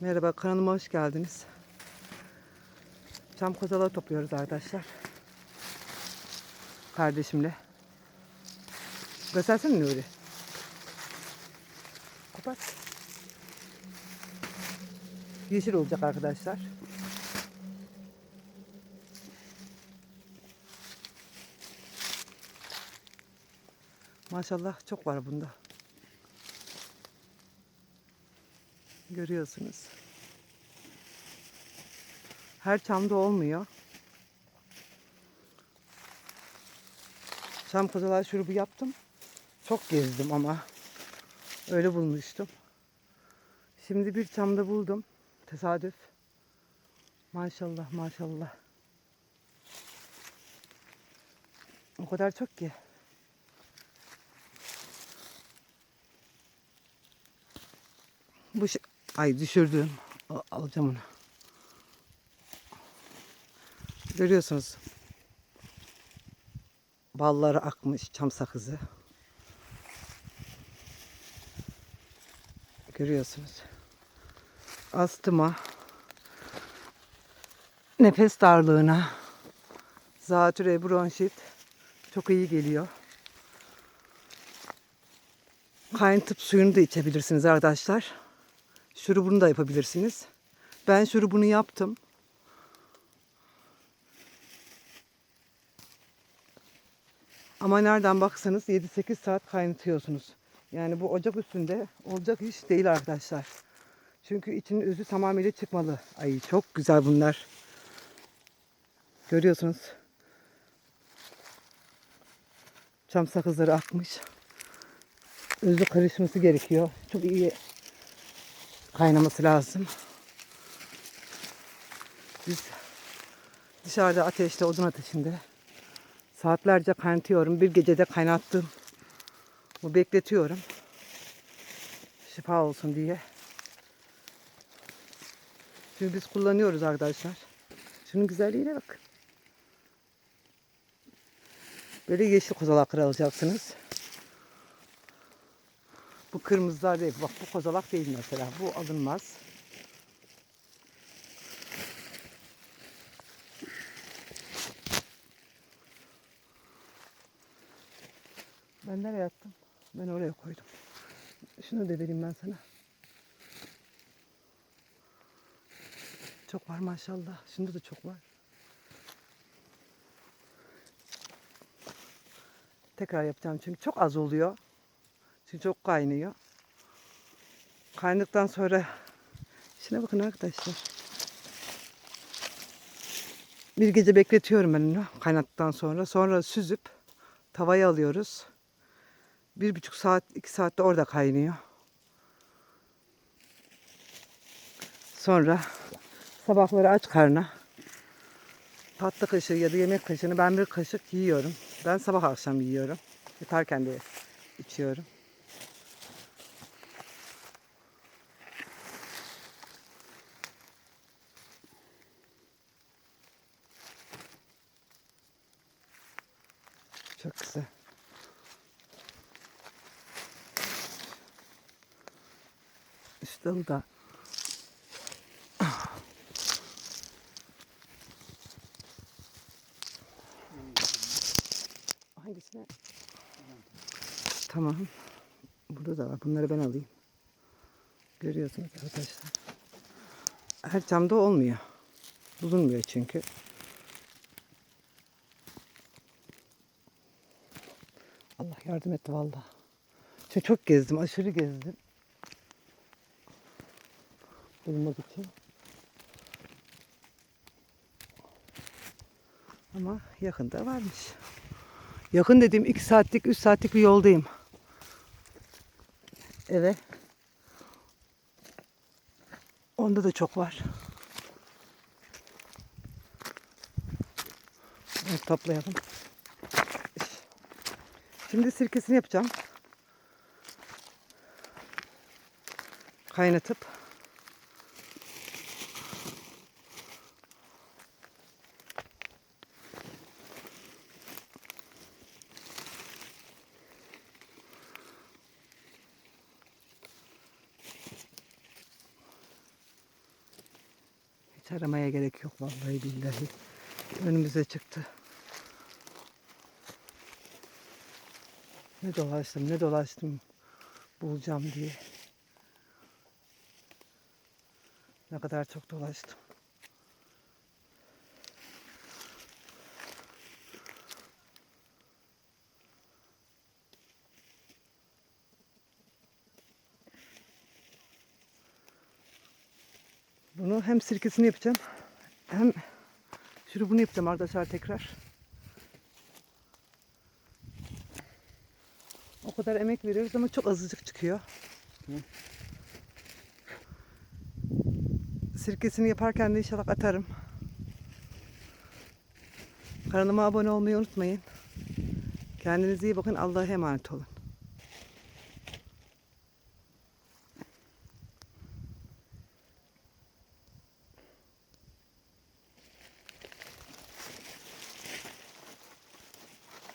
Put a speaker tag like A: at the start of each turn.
A: Merhaba kanalıma hoş geldiniz. Çam kozalağı topluyoruz arkadaşlar. Kardeşimle. Göstersene Nuri. Kapat. Yeşil olacak arkadaşlar. Maşallah çok var bunda. Görüyorsunuz. Her çamda olmuyor. Çam kozalar şurubu yaptım. Çok gezdim ama. Öyle bulmuştum. Şimdi bir çamda buldum. Tesadüf. Maşallah maşallah. O kadar çok ki. Bu. Ay düşürdüm. Al- alacağım onu. Görüyorsunuz. Balları akmış çam sakızı. Görüyorsunuz. Astıma. Nefes darlığına. Zatüre bronşit. Çok iyi geliyor. Kaynatıp suyunu da içebilirsiniz arkadaşlar. Şurubunu da yapabilirsiniz. Ben şurubunu yaptım. Ama nereden baksanız 7-8 saat kaynatıyorsunuz. Yani bu ocak üstünde olacak iş değil arkadaşlar. Çünkü içinin özü tamamıyla çıkmalı. Ay çok güzel bunlar. Görüyorsunuz. Çam sakızları akmış. Özü karışması gerekiyor. Çok iyi kaynaması lazım. Biz dışarıda ateşte, odun ateşinde saatlerce kaynatıyorum. Bir gecede kaynattım. Bu bekletiyorum. Şifa olsun diye. Çünkü biz kullanıyoruz arkadaşlar. Şunun güzelliğine bak. Böyle yeşil kozalaklar alacaksınız. Bu kırmızılar değil. Bak bu kozalak değil mesela. Bu alınmaz. Ben nereye attım? Ben oraya koydum. Şunu da vereyim ben sana. Çok var maşallah. Şimdi de çok var. Tekrar yapacağım çünkü çok az oluyor. Çok kaynıyor. Kaynadıktan sonra şuna bakın arkadaşlar. Bir gece bekletiyorum ben onu kaynattıktan sonra. Sonra süzüp tavaya alıyoruz. Bir buçuk saat, iki saatte orada kaynıyor. Sonra sabahları aç karna tatlı kaşığı ya da yemek kaşığını ben bir kaşık yiyorum. Ben sabah akşam yiyorum. Yatarken de içiyorum. Çok güzel. Üst dalı da Hangisine? Tamam. Burada da var. Bunları ben alayım. Görüyorsunuz arkadaşlar. Her camda olmuyor. Bulunmuyor çünkü. Yardım etti vallahi. Çünkü çok gezdim. Aşırı gezdim. Bulmak için. Ama yakında varmış. Yakın dediğim 2 saatlik 3 saatlik bir yoldayım. Eve. Onda da çok var. Toplayalım. Şimdi sirkesini yapacağım. Kaynatıp. Hiç aramaya gerek yok vallahi billahi. Önümüze çıktı. Ne dolaştım ne dolaştım bulacağım diye. Ne kadar çok dolaştım. Bunu hem sirkesini yapacağım hem şurubunu yapacağım arkadaşlar tekrar. O kadar emek veriyoruz ama çok azıcık çıkıyor. Sirkesini yaparken de inşallah atarım. Kanalıma abone olmayı unutmayın. Kendinize iyi bakın. Allah'a emanet olun.